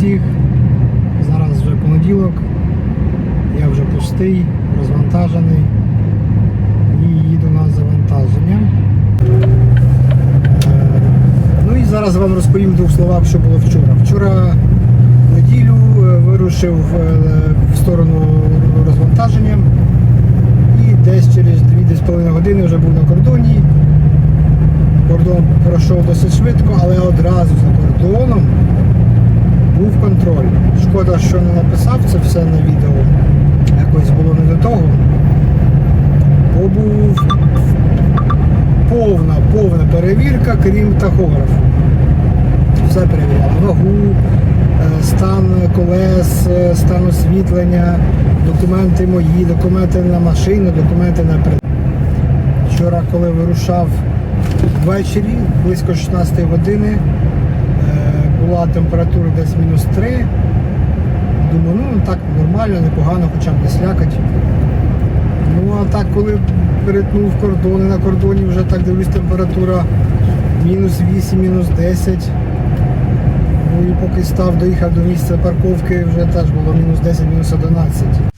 всіх. Зараз вже понеділок. Я вже пустий, розвантажений і їду на завантаження. Е, Ну і зараз вам розповім в двох словах, що було вчора. Вчора в неділю е, вирушив е, в сторону розвантаження і десь через 2-2,5 години вже був на кордоні. Кордон пройшов досить швидко, але одразу за кордоном був контроль. Шкода, що не написав це все на відео. Якось було не до того. Бо був повна, повна перевірка, крім тахографу. Все перевіряли. Вагу, е, стан колес, е, стан освітлення, документи мої, документи на машину, документи на при- Вчора, коли вирушав ввечері, близько 16 години, була температура десь мінус 3. Думаю, ну так нормально, непогано, хоча б не слякать. Ну а так, коли перетнув кордони на кордоні, вже так дивлюсь, температура мінус 8, мінус 10. Ну і поки став, доїхав до місця парковки, вже теж було мінус 10, мінус 11.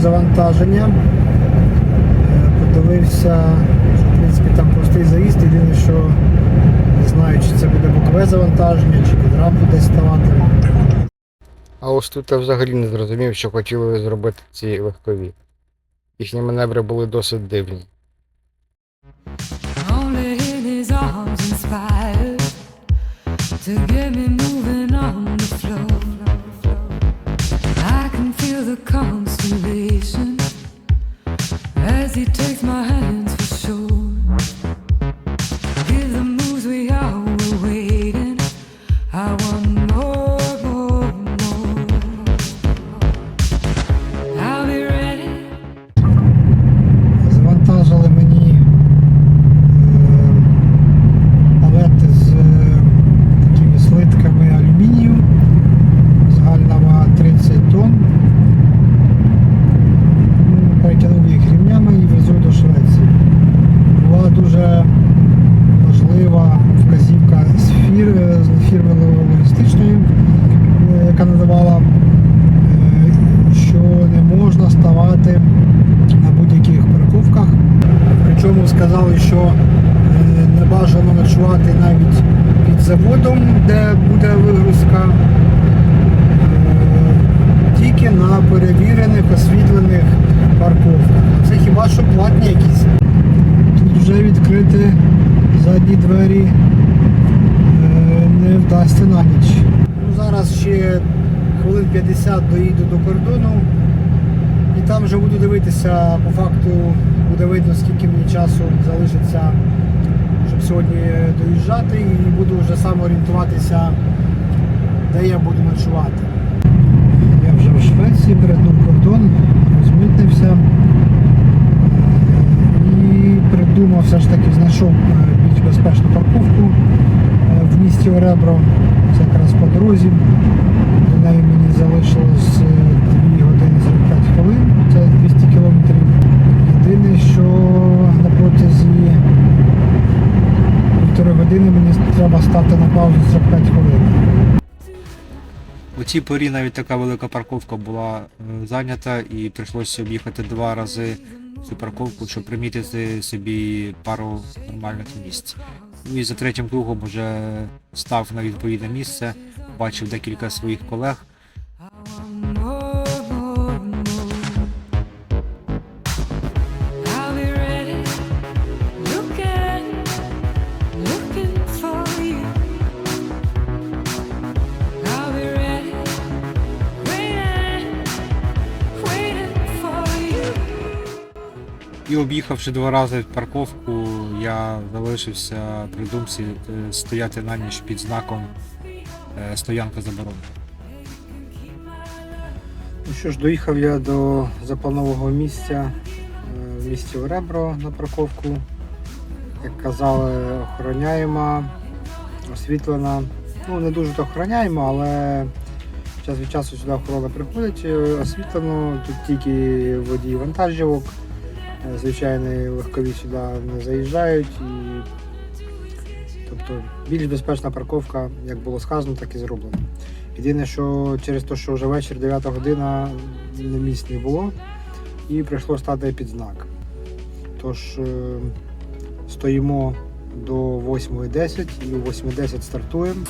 Завантаження. Е, Подивився, в принципі там простий заїзд, єдине, що не знаю, чи це буде бокове завантаження, чи під рампу десь ставати. А ось тут я взагалі не зрозумів, що хотіли зробити ці легкові. Їхні маневри були досить дивні. To get me moving on the floor. I can feel the constellation as he takes my hands двері е, не вдасться на ніч. Ну, зараз ще хвилин 50 доїду до кордону. І там вже буду дивитися, по факту буде видно, скільки мені часу залишиться, щоб сьогодні доїжджати, і буду вже сам орієнтуватися, де я буду ночувати. Я вже в Швеції перетнув кордон, розмитнився і придумав, все ж таки знайшов е, більш безпечну парковку е, в місті Оребро. Це якраз по дорозі. До неї мені залишилось е, 2 години 45 хвилин, це 200 кілометрів. Єдине, що на протязі півтори години мені треба стати на паузу 45 хвилин. У цій порі навіть така велика парковка була е, зайнята і прийшлося об'їхати два рази цю парковку, щоб примітити собі пару нормальних місць. Ну і за третім кругом вже став на відповідне місце, бачив декілька своїх колег. І об'їхавши два рази парковку, я залишився при думці е, стояти на ніч під знаком е, стоянка заборонена. Ну що ж, доїхав я до запланового місця е, в місті Оребро на парковку. Як казали, охороняємо освітлена. Ну, не дуже то охороняємо, але час від часу сюди охорона приходить, освітлено, тут тільки водії вантажівок, звичайні легкові сюди не заїжджають. І, тобто більш безпечна парковка, як було сказано, так і зроблено. Єдине, що через те, що вже вечір, 9 година, не місць не було, і прийшло стати під знак. Тож е, стоїмо до 8.10 і о 8.10 стартуємо.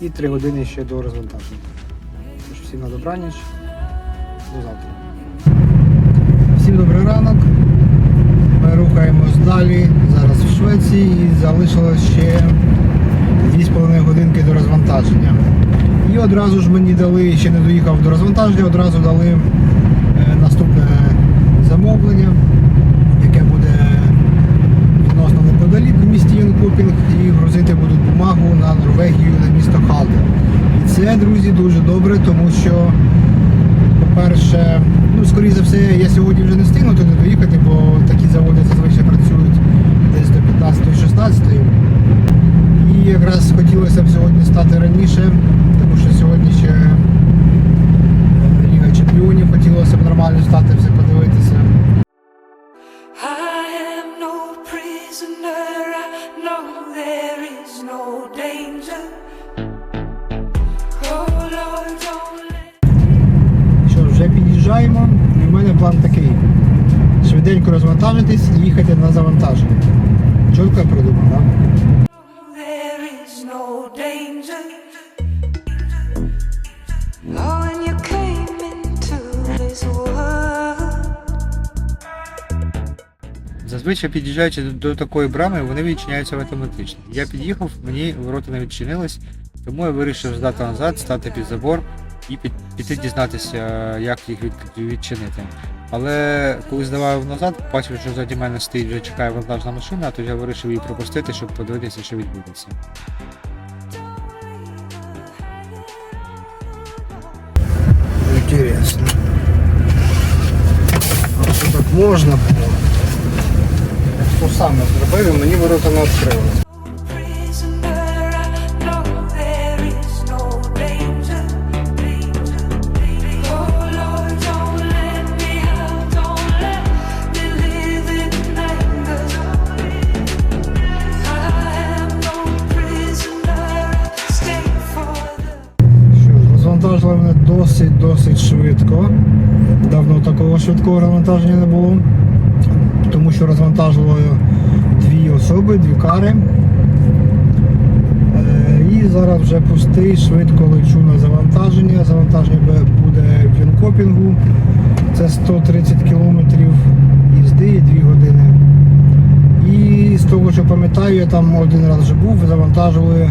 І 3 години ще до розвантаження. Всім на добраніч. До завтра. Всім добрий ранок. Ми рухаємось далі. Зараз в Швеції і залишилось ще 2,5 годинки до розвантаження. І одразу ж мені дали, ще не доїхав до розвантаження, одразу дали е, наступне замовлення, яке буде відносно неподалік в місті Янкопінг і грузити будуть бумагу на Норвегію на місто Халден. І це, друзі, дуже добре, тому що, по-перше, ну, скоріше за все, я сьогодні вже не встигну туди доїхати, бо такі заводи зазвичай працюють десь до 15-16. І якраз хотілося б сьогодні стати раніше, тому що сьогодні ще е, Ліга Чемпіонів хотілося б нормально стати, все розвантажитись і їхати на завантаження. Чітко я придумав, так? world. Зазвичай під'їжджаючи до, до такої брами, вони відчиняються автоматично. Я під'їхав, мені ворота не відчинились, тому я вирішив здати назад, стати під забор і під, піти дізнатися, як їх від, відчинити. Але коли здавав назад, бачив, що ззаді мене стоїть вже чекає вантажна машина, то я вирішив її пропустити, щоб подивитися, що відбудеться. Інтересно. А що так можна було? Я то саме зробив, і мені ворота не відкрили. Швидкого розвантаження не було. Тому що розвантажили дві особи, дві кари. Е, І зараз вже пустий, швидко лечу на завантаження. Завантаження буде в Юнкопінгу. Це 130 кілометрів їзди і 2 години. І з того, що пам'ятаю, я там один раз вже був, завантажили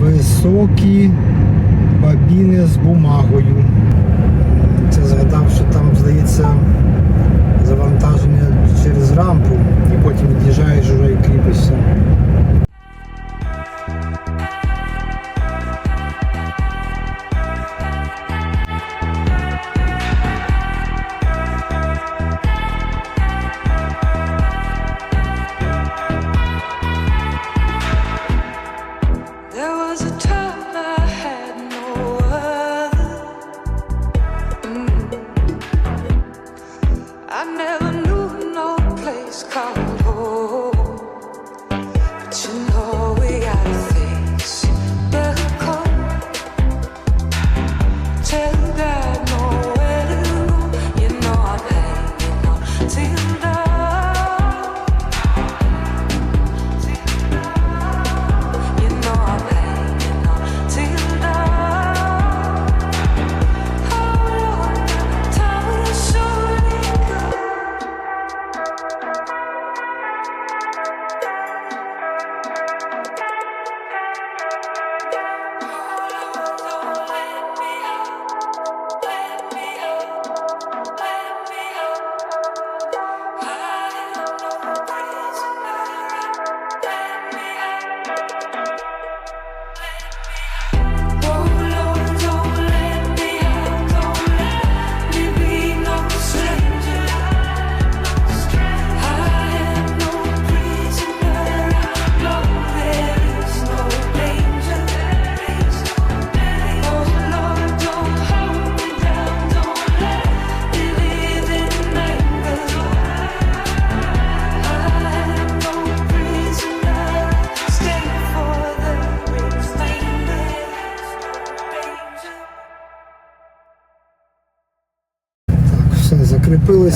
високі бабіни з бумагою. Це що там, здається, завантаження через рампу і потім від'їжджаєш вже і кріпишся.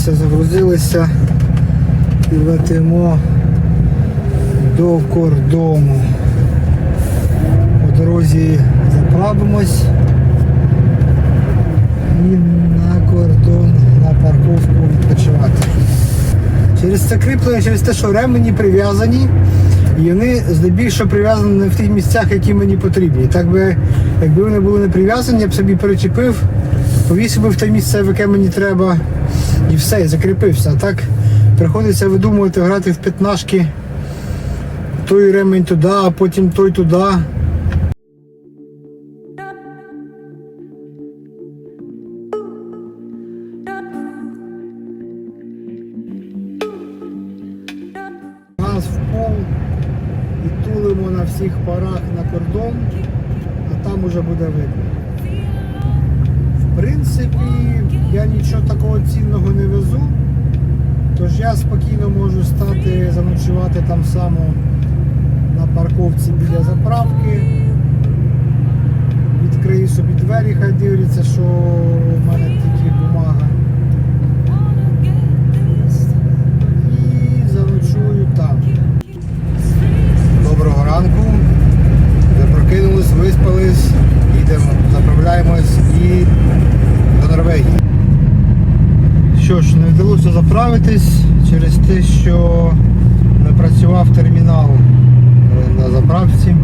Закріпилися, загрузилися і летимо до кордону. По дорозі заправимось і на кордон, на парковку відпочивати. Через це кріплення, через те, що ремені прив'язані, і вони здебільшого прив'язані в тих місцях, які мені потрібні. Так би, якби вони були не прив'язані, я б собі перечепив, повісив би в те місце, в яке мені треба, і все, і закріпився. Так приходиться видумувати, грати в п'ятнашки, той ремень туди, а потім той туди. Газ в пол і тулимо на всіх парах на кордон, а там уже буде видно. Принципі, я нічого такого цінного не везу, тож я спокійно можу стати, заночувати там само на парковці біля заправки. Відкрию собі двері, хай дивляться, що в мене тільки бумага. І заночую там. Доброго ранку. Вже прокинулись, виспались, їдемо, заправляємось і Норвегії. Що ж, не вдалося заправитись через те, що не працював термінал е, на заправці.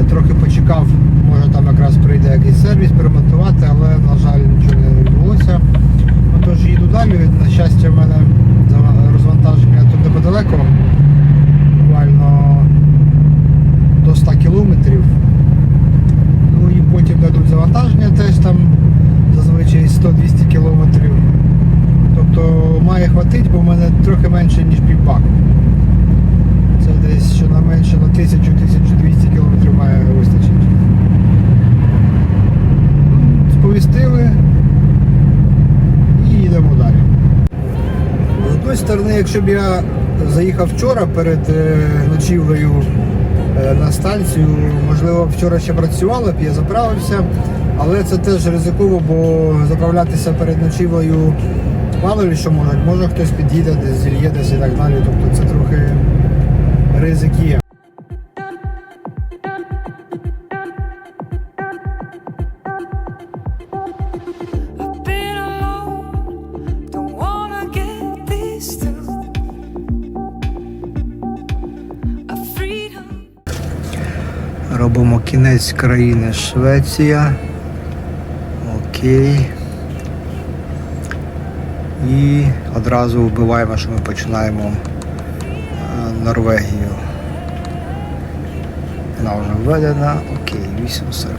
Е, Трохи почекав, може там якраз прийде якийсь сервіс перемонтувати, але, на жаль, нічого не відбулося. Отож їду далі. На щастя, в мене зава- розвантаження тут неподалеко, буквально до 100 кілометрів. Ну і потім дадуть завантаження теж там зазвичай 100-200 кілометрів. Тобто має хватить, бо в мене трохи менше, ніж півбак. Це десь що на менше на 1000-1200 кілометрів має вистачити. Сповістили і їдемо далі. З одної сторони, якщо б я заїхав вчора перед е, ночівлею е, на станцію, можливо, вчора ще працювало б, я заправився, але це теж ризиково, бо заправлятися перед ночівлею мало ли що можуть. Може хтось під'їде, десь зільє десь і так далі. Тобто це трохи ризик є. Кінець країни Швеція. Окей. І одразу вбиваємо, що ми починаємо е, Норвегію. Вона вже введена. Окей, 8.49.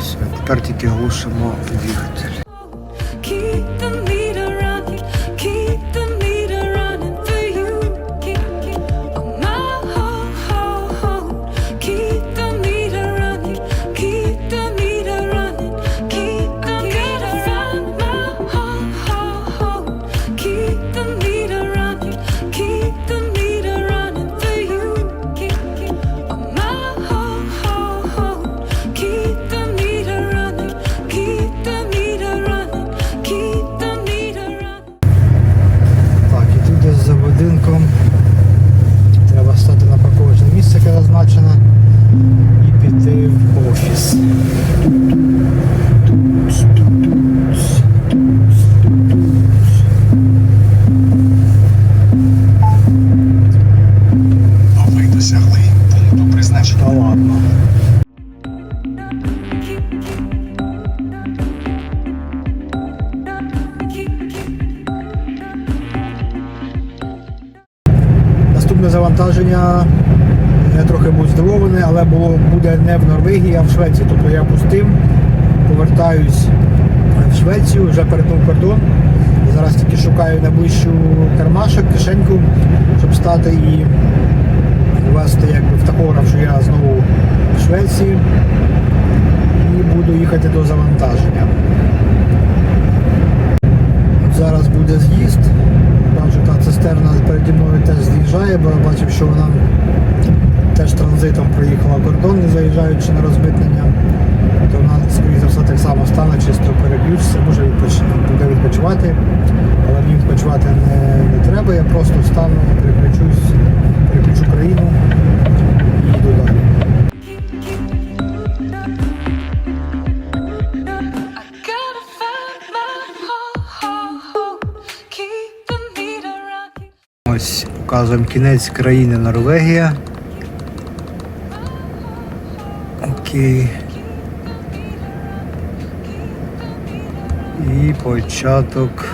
Все, тепер тільки глушимо двигатель. Здивований, але було, буде не в Норвегії, а в Швеції. Тобто я пустим, повертаюсь в Швецію, вже перетнув кордон. Зараз тільки шукаю найближчу кармашок, кишеньку, щоб стати і ввести якби в тахограф, що я знову в Швеції. І буду їхати до завантаження. Зараз буде з'їзд. Бачу, та цистерна переді мною теж з'їжджає, бо я бачив, що вона теж транзитом проїхала кордон, не заїжджаючи на розмитнення, то вона, скоріше за все, так само стане, чисто переб'ючиться, може буде відпочивати, але мені відпочивати не, не треба, я просто встану, переключусь, переключу країну і йду далі. Ось показуємо кінець країни Норвегія. Окей. І початок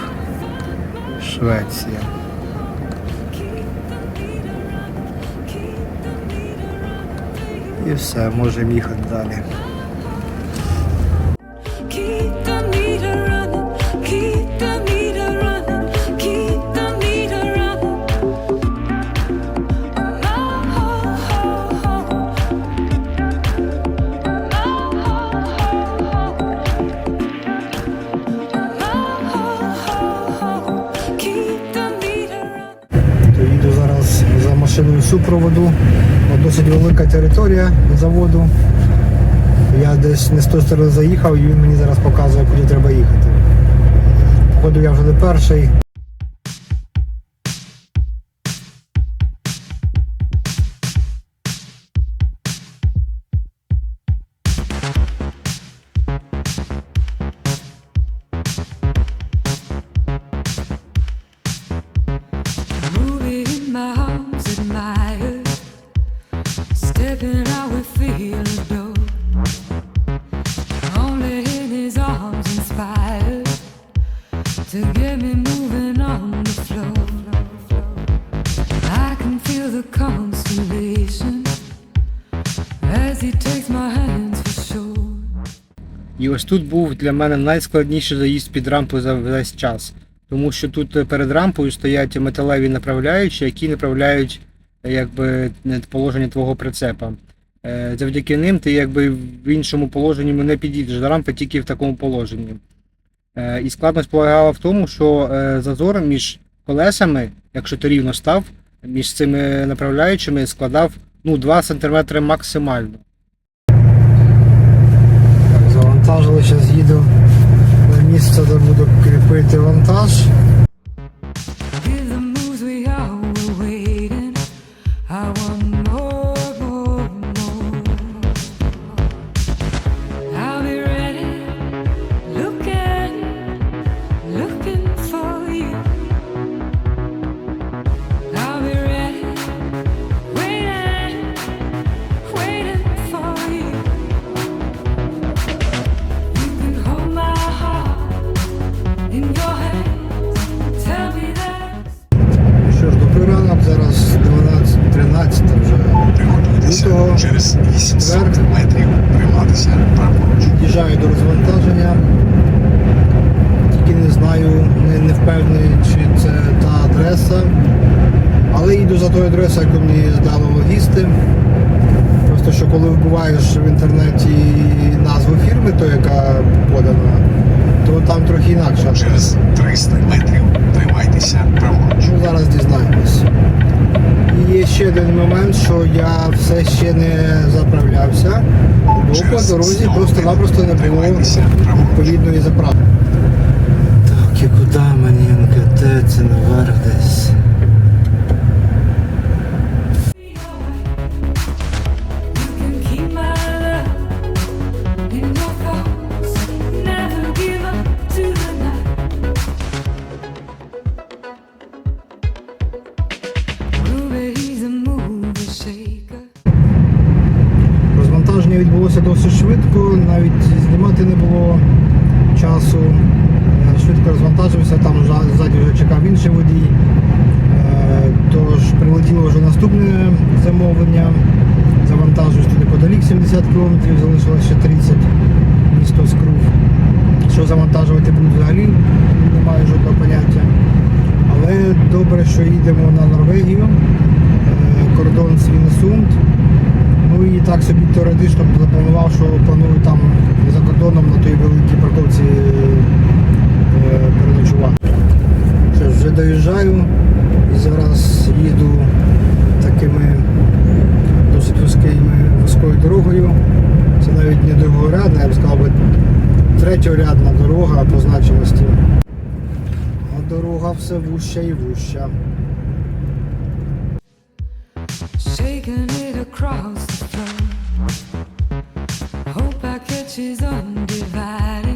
Швеція. І все, можемо їхати далі. Велика територія заводу. Я десь не з тої сторони заїхав і він мені зараз показує, куди треба їхати. Походу я вже не перший. Тут був для мене найскладніший заїзд під рампу за весь час. Тому що тут е, перед рампою стоять металеві направляючі, які направляють е, якби положення твого прицепа. Е, Завдяки ним ти якби в іншому положенні не підійдеш до рампи тільки в такому положенні. Е, І складність полягала в тому, що е, зазор між колесами, якщо ти рівно став, між цими направляючими складав ну, 2 см максимально. Так, завантажили, зараз їду на місце, де буду кріпити вантаж. Через 800 метрів триматися праворуч. Під'їжджаю до розвантаження. Тільки не знаю, не, не впевнений, чи це та адреса. Але їду за тою адресою, яку мені здали логісти. Просто що коли вбиваєш в інтернеті назву фірми, то яка подана, то там трохи інакше. Через 300 метрів тримайтеся праворуч. Ну, зараз дізнаємось. І є ще один момент, що я все ще не заправлявся, бо по дорозі просто-напросто не було відповідної заправки. Так, і куди мені МКТ? Це наверх десь. Відбулося досить швидко, навіть знімати не було часу. Швидко розвантажився, там за- ззаді вже чекав інший водій. Е, Тож прилетіло вже наступне замовлення. Завантажуюсь тут неподалік 70 км, залишилось ще 30 місто Скрув. Що завантажувати будуть взагалі, немає жодного поняття. Але добре, що їдемо на Норвегію, е, кордон Свінесунд. Ну і так собі теоретично запланував, що планую там за кордоном на той великій парковці е, переночувати. Що ж, вже доїжджаю і зараз їду такими досить вузькими, вузькою дорогою. Це навіть не другорядна, я б сказав би третьорядна дорога по значимості. А дорога все вуща і вуща. Shaking it across the floor. Hope I catch his undivided.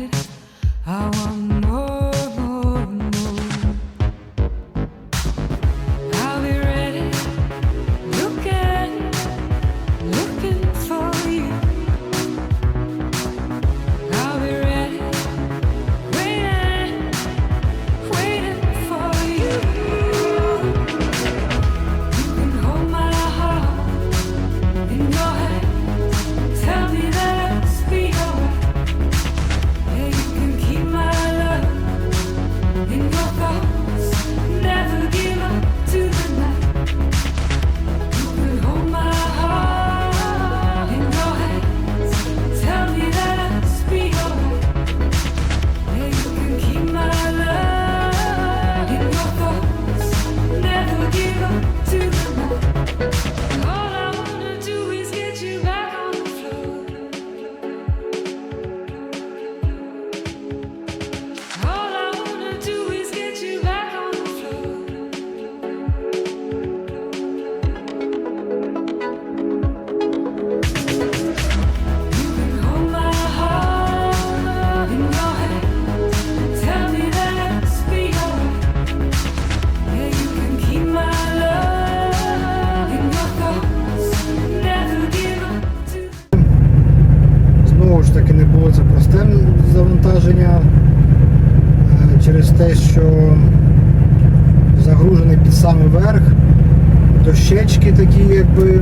Якби е,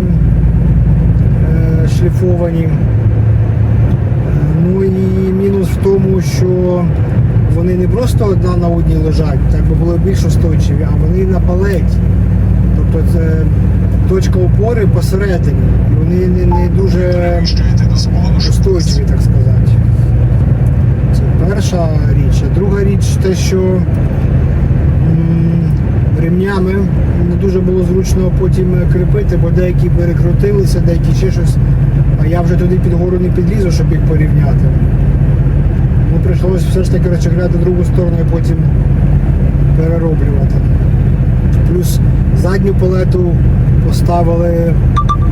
шліфовані. Ну і мінус в тому, що вони не просто одна на одній лежать, так би було більш устойчиві, а вони на палеті. Тобто це точка опори посередині. І вони не, не дуже устойчиві, так сказати. Це перша річ. А друга річ те, що ремнями дуже було зручно потім кріпити, бо деякі перекрутилися, деякі ще щось. А я вже туди під гору не підлізу, щоб їх порівняти. Ну, прийшлося все ж таки розчехляти другу сторону і потім перероблювати. Плюс задню палету поставили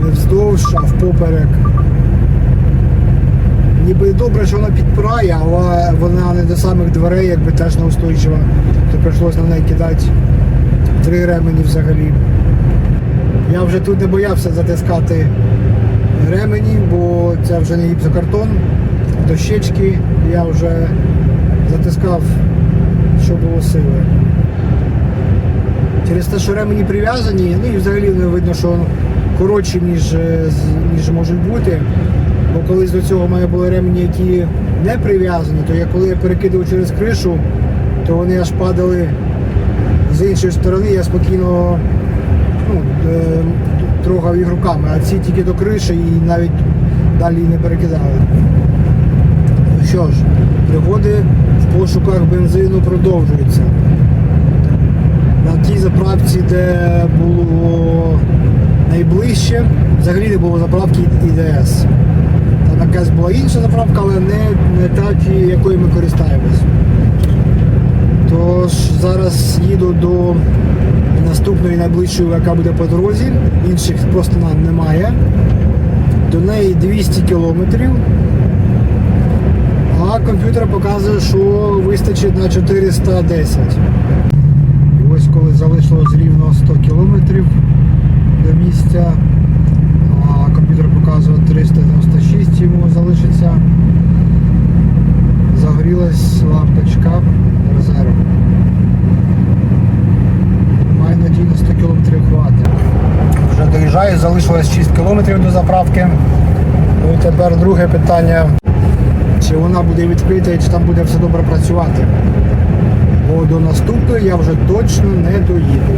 не вздовж, а впоперек. Ніби добре, що вона підпирає, але вона не до самих дверей, якби теж неустойчива. То прийшлося на неї кидати три ремені взагалі. Я вже тут не боявся затискати ремені, бо це вже не гіпсокартон, дощечки. Я вже затискав, що було сили. Через те, що ремені прив'язані, ну і взагалі не видно, що коротші, ніж, е, ніж можуть бути. Бо колись до цього в мене були ремені, які не прив'язані, то я коли я перекидав через кришу, то вони аж падали з іншої сторони, я спокійно ну, е, трогав їх руками, а ці тільки до криші і навіть далі не перекидали. Що ж, пригоди в пошуках бензину продовжуються. На тій заправці, де було найближче, взагалі не було заправки ІДС. Там якась була інша заправка, але не, не та, якою ми користаємось. Тож зараз їду до наступної найближчої, яка буде по дорозі. Інших просто нам немає. До неї 200 кілометрів. А комп'ютер показує, що вистачить на 410. І ось коли залишилось рівно 100 кілометрів до місця, а комп'ютер показує 396 йому залишиться. Загорілась лампочка резерву. Маю надію на 100 кілометрів хватить. Вже доїжджаю, залишилось 6 кілометрів до заправки. Ну і тепер друге питання. Чи вона буде відкрита і чи там буде все добре працювати? Бо до наступної я вже точно не доїду.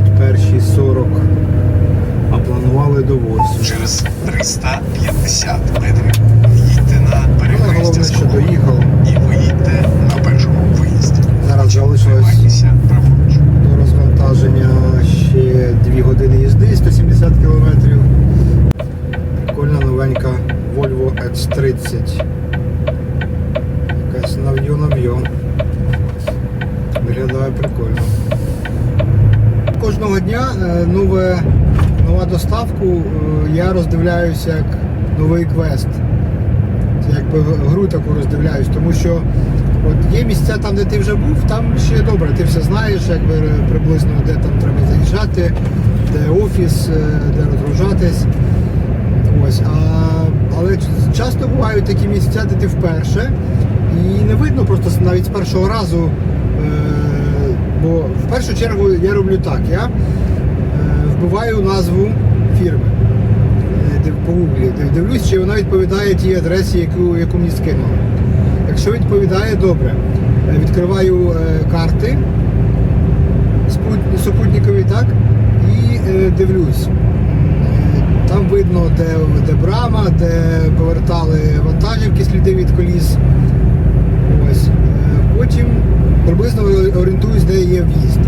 21.40, а планували до 8. Через 350 метрів їдьте на перехрестя з доїхав. і виїдьте на першому виїзді. Зараз залишилось до розвантаження ще 2 години їзди, 170 км. Прикольна новенька Volvo X30. Якась нав'ю-нав'ю. Виглядає прикольно. Кожного дня е, нове, нова доставку е, я роздивляюся як новий квест. Це якби гру таку роздивляюсь, тому що от є місця там, де ти вже був, там ще добре, ти все знаєш, якби приблизно де там треба заїжджати, де офіс, е, де розгружатись. Ось, а, але часто бувають такі місця, де ти вперше, і не видно просто навіть з першого разу. Е, бо в першу чергу я роблю так, я е, вбиваю назву фірми е, по гуглі, дивлюсь, чи вона відповідає тій адресі, яку, яку мені скинули. Якщо відповідає добре, е, відкриваю карти супутникові, так, і дивлюсь. Там видно, де, де брама, де повертали вантажівки, сліди від коліс. Ось. Потім приблизно орієнтуюсь, де є в'їзд.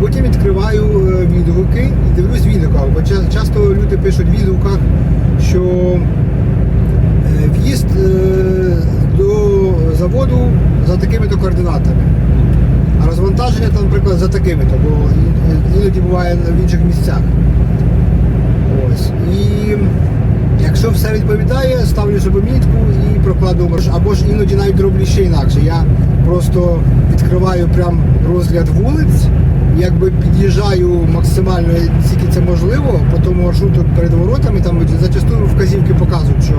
Потім відкриваю е, відгуки і дивлюсь в відгуках, бо часто люди пишуть в відгуках, що е, в'їзд е, до заводу за такими-то координатами. А розвантаження там, наприклад, за такими-то, бо іноді буває в інших місцях. Ось. І якщо все відповідає, ставлю собі мітку прокладу Або ж іноді навіть роблю ще інакше. Я просто відкриваю прям розгляд вулиць, якби під'їжджаю максимально, скільки це можливо, по тому маршруту перед воротами, там зачастую вказівки показують, що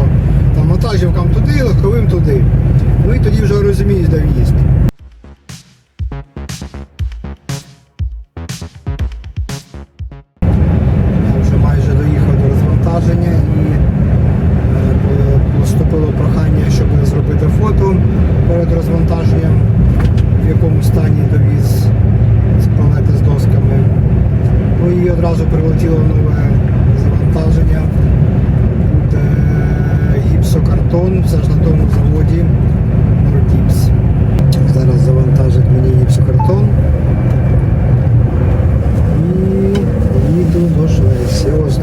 там вантажівкам туди, легковим туди. Ну і тоді вже розумієш, де в'їзд.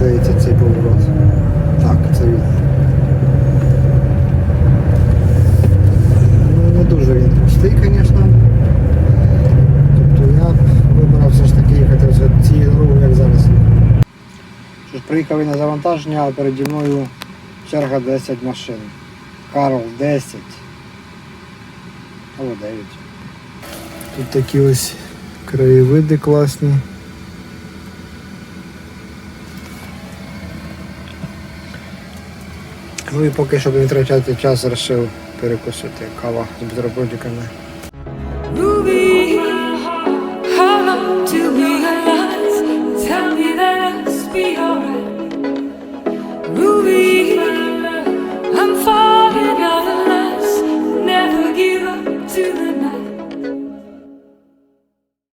Здається цей поворот. Так, це він. Ну, не дуже він простий, звісно. Тобто я вибрав все ж таки їхати ось цією дорогою, як зараз. Що ж, приїхав я на завантаження, а переді мною черга 10 машин. Карл 10. Або 9. Тут такі ось краєвиди класні. Ну і поки щоб не витрачати час, вирішив перекусити кава з бутербродиками.